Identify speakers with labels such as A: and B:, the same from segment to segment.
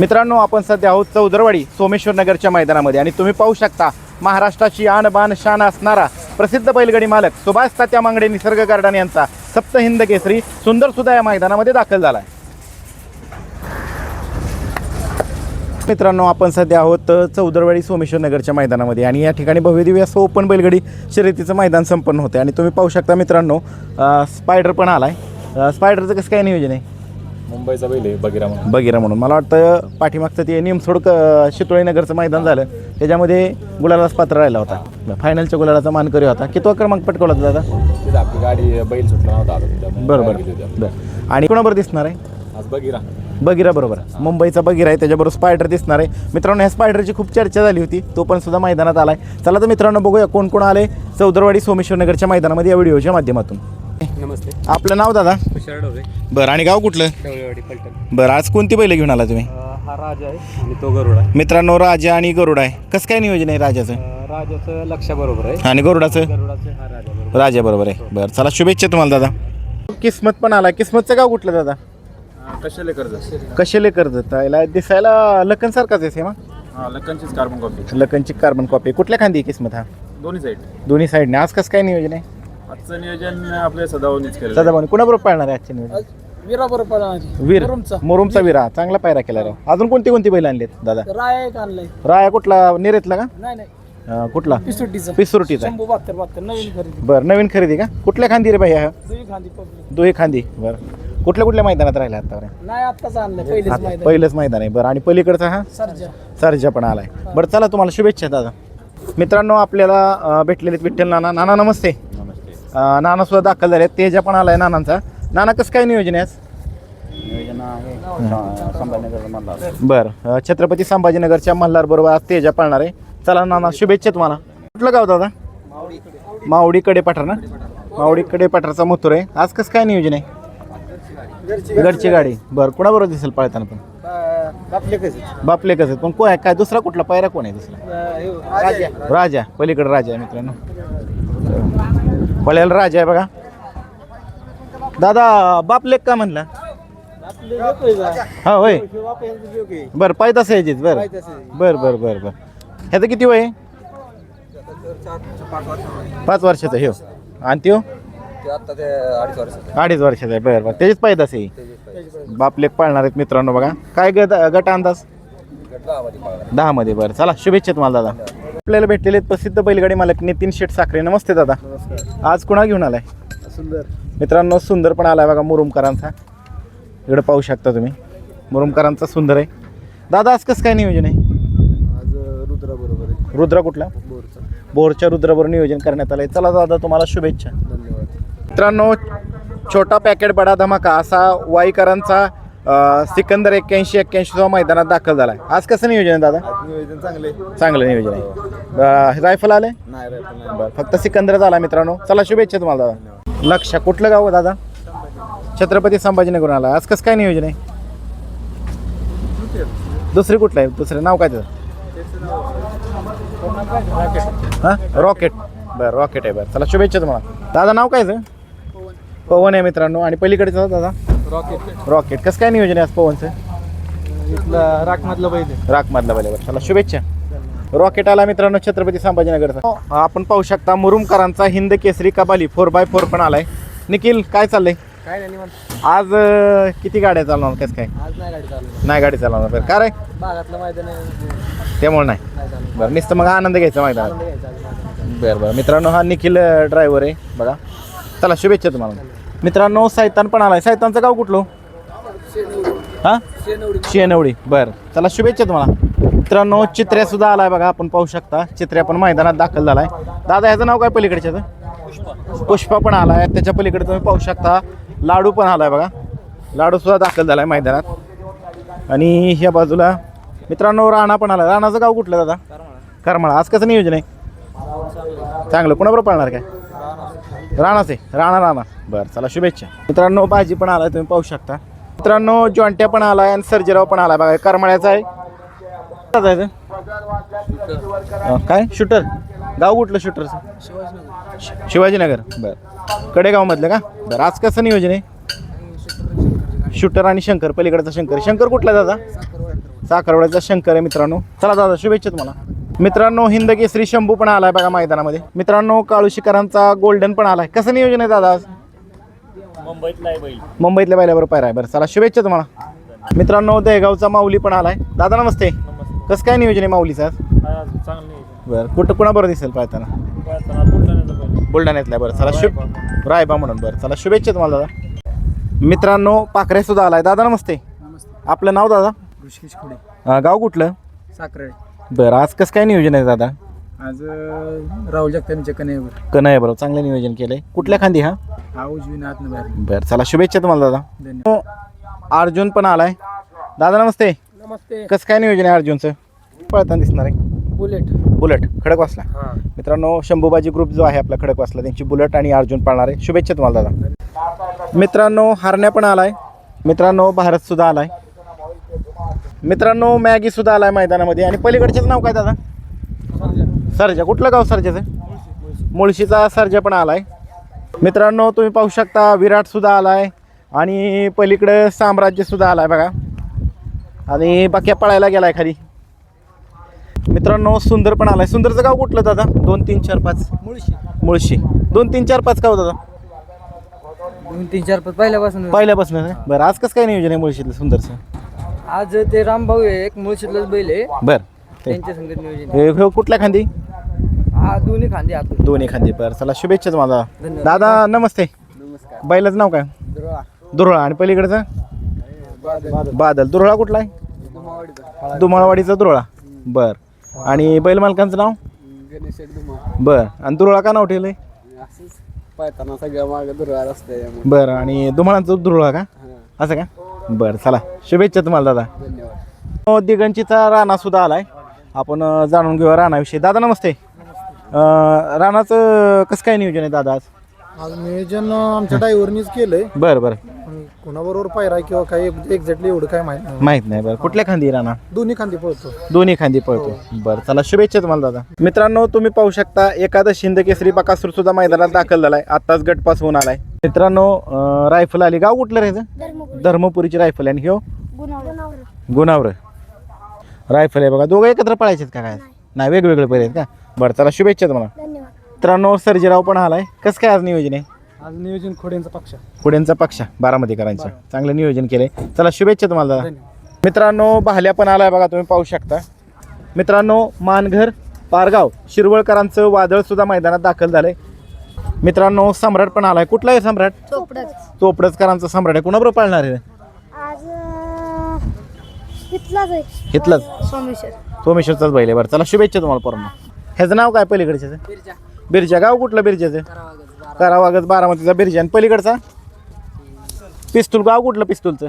A: मित्रांनो आपण सध्या आहोत चौदरवाडी सोमेश्वर नगरच्या मैदानामध्ये आणि तुम्ही पाहू शकता महाराष्ट्राची आण बाण शान असणारा प्रसिद्ध बैलगाडी मालक सुभाष तात्या मांगडे निसर्ग गार्डन यांचा सप्तहिंद केसरी सुंदर सुद्धा या मैदानामध्ये दाखल झाला आहे मित्रांनो आपण सध्या आहोत चौदरवाडी सोमेश्वर नगरच्या मैदानामध्ये आणि या ठिकाणी भव्यदिव्य असं ओपन बैलगाडी शर्यतीचं मैदान संपन्न होते आणि तुम्ही पाहू शकता मित्रांनो स्पायडर पण आलाय. आहे स्पायडरचं कसं काय नियोजन आहे?
B: मुंबईचा बैल आहे बगिरा म्हणून.
A: बगिरा म्हणून. मला वाटतं पाठीमागचं ते निमसोड क- शितोळी नगरचं मैदान झालं. त्याच्यामध्ये गुलालाच पात्र राहिला होता. फायनलच्या गुलालाचा मानकरी होता. कितवा क्रमांक पटकवला होता दादा?
B: तिथं आपली गाडी बैल सुटला नव्हता आता तिथं.
A: बरोबर. बरं आणि कोणाबरोबर दिसणार आहे?
B: आज बगिरा.
A: बगिरा बरोबर. मुंबईचा बगिरा आहे त्याच्याबरोबर स्पायडर दिसणार आहे. मित्रांनो ह्या स्पायडरची खूप चर्चा झाली होती. तो पण सुद्धा मैदानात आलाय. चला तर मित्रांनो बघूया कोण कोण आले चौदरवाडी सोमेश्वर नगरच्या मैदानामध्ये या व्हिडिओच्या माध्यमातून.
C: नमस्ते.
A: आपलं नाव दादा?
C: तुषार
A: बरं आणि गाव कुठलं?
C: पलटण.
A: बरं आज कोणती बैल घेऊन आला तुम्ही?
C: हा राजा आहे आणि तो गरुड आहे.
A: मित्रांनो राजा आणि गरुड आहे. कसं काय नियोजन आहे राजाचं?
C: अं, राजाचं लक्ष बरोबर आहे.
A: आणि गरुडाचं?
C: गरुडाचं हा राजा बरोबर
A: राजा बरोबर आहे. बरं चला शुभेच्छा तुम्हाला दादा. किस्मत पण आला. किस्मतचं गाव कुठलं दादा?
B: कशाले कर्ज
A: कशाले कर्ज त्याला दिसायला लखन सारखाच आहे सेमा?
B: हा कार्बन कॉपी
A: लखनची कार्बन कॉपी कुठल्या खांदी आहे किस्मत हा?
B: दोन्ही साईड
A: दोन्ही साईडने आज कसं काय नियोजन आहे?
B: आजचं नियोजन आपल्या सदावणीच केलं
A: सदाभाऊ कुणाबरोबर पाळणार आहे आजचे नियोजन?
D: विरा बरोबर
A: वीर मोरुमचा. विरा. चांगला पायरा केला राव अजून कोणती कोणती बैल आणलीत दादा?
D: राय एक आणलाय.
A: राया कुठला? निरेतला का?
D: नाही नाही.
A: अं, कुठला?
D: पिसुटीचा
A: पिसुरटीचा
D: शंभू बहात्तर बहात्तर. नवीन खरेदी.
A: बरं नवीन खरेदी का? कुठल्या खांदी रे भाई हा
D: खांदी पब्लिक
A: दोही खांदी. बरं. कुठल्या कुठल्या मैदानात राहिला आतापर्यंत
D: नाही आत्ताच पहिलेच
A: आता
D: मैदान.
A: पहिलंच मैदान आहे. बरं आणि पलीकडचा हा?
D: सरजा.
A: सरजा पण आलाय. बरं चला तुम्हाला शुभेच्छा दादा. मित्रांनो आपल्याला अं, भेटलेले आहेत विठ्ठल नाना. नाना नमस्ते. नाना सुद्धा दाखल झाले. तेजा पण आलाय नानांचा. नाना कसं काय नियोजन आहे आज?
B: नियोजन आहे. संभाजीनगर मधला
A: बरं. अं, छत्रपती संभाजीनगरच्या मल्हार बरोबर आज तेजा पाळणार आहे. चला नाना शुभेच्छा तुम्हाला. कुठलं गाव दादा? मावडी कडे पठार ना? मावडी कडे पठारचा मथुर आहे. आज कसं काय नियोजन आहे? घरची गाडी. बरं कोणाबरोबर दिसेल पाळताना पण?
D: आपले कसे
A: बापले कसं? पण कोण आहे? काय दुसरा कुठला? पायरा कोण आहे दुसरा?
D: राजा
A: राजा. पलीकडे राजा आहे मित्रांनो. पळ्याला राजा आहे बघा. दादा बापलेक का म्हणला? हा होय.
D: बर बाप यांचे
A: बरं पायतास यायचीच बरं. बरं बरं बरं बरं. ह्याचं किती वय आहे? पाच वर्षाचं ह्यो हो. आणि त्यो?
B: अडीच
A: वर्षाचं वर्षाचा आहे बरं बरं. त्याचीच पायदास आहे. बापलेक पाळणार आहेत मित्रांनो बघा. काय गट गट अंदाज? दहा मध्ये बरं. चला शुभेच्छा तुम्हाला दादा. आपल्याला भेटलेले आहेत प्रसिद्ध बैलगाडी मालक नितीन शेठ साखरे. नमस्ते दादा. आज कुणा घेऊन आलाय?
D: सुंदर.
A: मित्रांनो सुंदर पण आलाय बघा मुरुमकरांचा. इकडे पाहू शकता तुम्ही. मुरुमकरांचा सुंदर आहे. दादा आज कसं काय नियोजन आहे?
D: आज रुद्रा बरोबर आहे.
A: रुद्र कुठला?
D: बोरचा.
A: बोरच्या रुद्रावर नियोजन करण्यात आलंय. चला दादा तुम्हाला शुभेच्छा.
D: धन्यवाद.
A: मित्रांनो छोटा पॅकेट बडा धमाका असा वाईकरांचा अं, सिकंदर एक्क्याऐंशी एक्क्याऐंशीचा मैदानात दाखल झालाय. आज कसं नियोजन आहे दादा?
D: नियोजन चांगले
A: चांगलं नियोजन आहे. अं, रायफल आले
D: नाही रे पण
A: बरं फक्त सिकंदरच आला मित्रांनो. चला शुभेच्छा तुम्हाला दादा. लक्ष कुठलं गाव आहे दादा? छत्रपती संभाजीनगर आला आज कसं काय नियोजन आहे? दुसरी कुठलं आहे? दुसरं नाव काय त्याचं? हां? रॉकेट. बरं रॉकेट आहे. बरं चला शुभेच्छा तुम्हाला. दादा नाव काय आहे? पवन. आहे मित्रांनो. आणि पलीकडचं दादा?
D: रॉकेट
A: रॉकेट कसं काय नियोजन आहे आज पवनचं?
D: इथला राखमधला पाहिजे
A: राखमधला बरोबर चला शुभेच्छा. रॉकेट आला मित्रांनो छत्रपती संभाजीनगरचा. आपण पाहू शकता मुरुमकरांचा Hind Kesari Kabali four by four पण आलाय. निखिल काय चाललंय?
D: काय नाही निवांत.
A: आज अं, किती गाड्या चालवणार कसं काय?
D: आज नाही गाडी चालू
A: नाही गाडी चालवणार बरं का रे?
D: भागातलं मैदान आहे.
A: त्यामुळे नाही.
D: नाही चालू
A: बरं नुसतं मग आनंद घ्यायचा मैदानात.
D: घ्यायचं आज मैदान.
A: बरं बरं. मित्रांनो हा निखिल ड्रायव्हर आहे. बघा. चला शुभेच्छा तुम्हाला. मित्रांनो सैतान पण आलाय. सैतानचं गाव कुठलं? हां? शेनवडी. बरं. चला शुभेच्छा तुम्हाला. मित्रांनो चित्र्या सुद्धा आलाय बघा आपण पाहू शकता. चित्र्या पण मैदानात दाखल झालाय. दादा ह्याचं नाव काय पलीकडच्या पुष्पा पण आलाय. त्याच्या पलीकडे तुम्ही पाहू शकता. लाडू पण आलाय बघा. लाडू सुद्धा दाखल झालाय मैदानात. आणि ह्या बाजूला मित्रांनो राणा पण आलाय. राणाचं गाव कुठलं दादा? करमाळा. आज कसं नियोजन आहे? चांगलं. कोणाबरोबर पाळणार काय? राणाच आहे राणा राणा. बरं चला शुभेच्छा. मित्रांनो भाजी पण आलाय तुम्ही पाहू शकता. मित्रांनो जॉन्ट्या पण आलाय आणि सर्जेराव पण आलाय. बघा करमाळ्याचा आहे. काय? शूटर? गाव कुठलं शूटरचं शिवाजीनगर. बरं. कडेगावमधलं का? बरं आज कसं नियोजन आहे? शूटर आणि शंकर पलीकडचा शंकर. शंकर कुठला दादा? साखरवाड्याचा शंकर आहे मित्रांनो. चला दादा शुभेच्छा तुम्हाला. मित्रांनो हिंद केसरी शंभू पण आलाय बघा मैदानामध्ये. मित्रांनो काळूशिकरांचा गोल्डन पण आलाय. कसं नियोजन आहे दादा आज? मुंबईतल्या बैलाबरोबर पायरा आहे. बरं चला शुभेच्छा तुम्हाला. मित्रांनो दहेगावचा माऊली पण आलाय. दादा नमस्ते. कसं काय नियोजन आहे माऊलीचं आज? बरं कुठं कुणाबरोबर दिसेल पाहताना? बुलढाण्यातल्या बरं चला शुभ रायबा म्हणून बरं चला शुभेच्छा तुम्हाला दादा. मित्रांनो पाखरे सुद्धा आलाय. दादा नमस्ते. आपलं नाव दादा?
D: ऋषिकेश खोडे.
A: अं, गाव कुठलं?
D: साखरे
A: बरं आज कसं काय नियोजन आहे दादा?
D: आज अं, राहुल जगतापच्या कन्यावर.
A: कन्हैया बरोबर चांगलं नियोजन केलंय. कुठल्या खांदी हा?
D: हा बाहेर.
A: बरं चला शुभेच्छा तुम्हाला दादा.
D: धन्यवाद.
A: हो, अर्जुन पण आलाय. दादा नमस्ते.
D: नमस्ते.
A: कसं काय नियोजन आहे अर्जुनचं? पळताना दिसणार आहे.
D: बुलेट.
A: बुलेट खडकवासला
D: हां.
A: मित्रांनो शंभूबाजी ग्रुप जो आहे आपला खडकवासला त्यांची बुलेट आणि अर्जुन पाळणार आहे. शुभेच्छा तुम्हाला दादा. मित्रांनो हारण्या पण आलाय. मित्रांनो भारत सुद्धा आलाय. मित्रांनो मॅगी सुद्धा आलाय मैदानामध्ये. आणि पलीकडच्याच नाव काय दादा? सरजा. कुठलं गाव सरजाचं? मुळशीचा सरजा पण आलाय. मित्रांनो तुम्ही पाहू शकता विराट सुद्धा आलाय. आणि पलीकडं साम्राज्य सुद्धा आलाय बघा. आणि बाक्या पळायला गेलाय खाली. मित्रांनो सुंदर पण आलाय. सुंदरचं गाव कुठलं दादा? दोन तीन चार पाच.
D: मुळशी.
A: मुळशी. दोन तीन चार पाच गाव दादा?
D: दोन तीन चार पाच. पहिल्यापासून
A: पहिल्यापासून आहे. बरं आज कसं काय नियोजन आहे मुळशीतलं सुंदरचं?
D: आज ते रामभाऊ आहे एक मुळशीतलाच बैल आहे.
A: बरं. ते
D: त्यांच्या संगत नियोजन आहे.
A: हे- हे कुठल्या खांदी?
D: हा दोन्ही खांदे आत
A: दोन्ही खांदी. बरं चला शुभेच्छा तुम्हाला.
D: धन्यवाद.
A: दादा नमस्ते.
D: नमस्कार.
A: बैलाचं नाव काय? दुरळा आणि पलीकडचं? बादल. दुरळा कुठला आहे? दुमाळवाडीचा दुरळा बर. आणि बैल मालकांचं नाव?
D: गणेश
A: बर. आणि दुरळा का नाव ठेवलंय?
D: असंच पाहताना सगळ्या मागे दुर्वा असते
A: बरं. आणि दुमाळांचं दुरळा का? असं का? बरं चला. शुभेच्छा तुम्हाला दादा.
D: धन्यवाद
A: अ, दिगंचीचा राणा सुद्धा आलाय. आपण जाणून घेऊया राणाविषयी. दादा नमस्ते. राणाचं कसं काय नियोजन आहे दादा आज?
E: नियोजन आमच्या ड्रायव्हरनीच केलंय.
A: बरं बरं.
E: कुणाबरोबर पायरा किंवा काही एक्झॅक्टली एवढं काय माहीत नाही.
A: माहीत नाही बरं. कुठल्या खांदी राणा
E: दोन्ही खांदी पळतो.
A: दोन्ही खांदी पळतो. बरं चला शुभेच्छा तुम्हाला दादा. मित्रांनो तुम्ही पाहू शकता एकादश हिंद केसरी बकासूर सुद्धा मैदानात दाखल झालाय. आताच गट पास होऊन आलाय. मित्रांनो अ, रायफल आली. गाव कुठलं राहायचं धर्मपुरीची रायफल आहे आणि ह्यो? गुणावर. रायफल आहे बघा. दोघं एकत्र पळायचे का काय? नाही. वेगवेगळे पहिले आहेत का? बरं चला शुभेच्छा तुम्हाला. मित्रांनो सर्जेराव पण आलाय. कसं काय आज नियोजन आहे?
E: आज नियोजन खोड्यांचा पक्ष.
A: पुढ्यांचा पक्ष बारामतीकरांचा चांगलं नियोजन केलंय. चला शुभेच्छा तुम्हाला दादा. मित्रांनो भाल्या पण आलाय बघा तुम्ही पाहू शकता. मित्रांनो मानघर पारगाव शिरवळकरांचं वादळ सुद्धा मैदानात दाखल झालंय. मित्रांनो सम्राट पण आलाय. कुठला आहे सम्राट?
F: चोपडच.
A: चोपडचकरांचा सम्राट आहे. कुणाबरोबर पाळणार आहे?
F: आज अं, इथलाच आहे.
A: इथलाच?
F: सोमेश्वर.
A: सोमेश्वरचाच बैल आहे. बरं चला शुभेच्छा तुम्हाला पूर्ण ह्याचं नाव काय पलीकडच्याचं? बिरजा. गाव कुठलं बिरजाचं? करावागत बारामतीचा बिरजा. आणि पलीकडचा? पिस्तूल. गाव कुठलं पिस्तूलचं?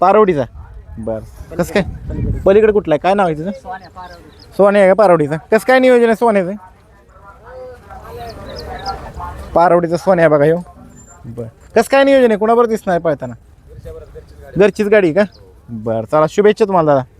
A: पारवडीचा. बरं. कसं काय? पलीकडे कुठलं आहे? काय नाव आहे तिचं? सोने आहे का पारवडीचं? कसं काय नियोजन आहे सोन्याचं? पारवडीचं सोने आहे बघा हो बरं. कसं काय नियोजन आहे? कुणाबरोबर दिसणार आहे पळताना? घरचीच गाडी आहे का? बरं. चला शुभेच्छा तुम्हाला दादा.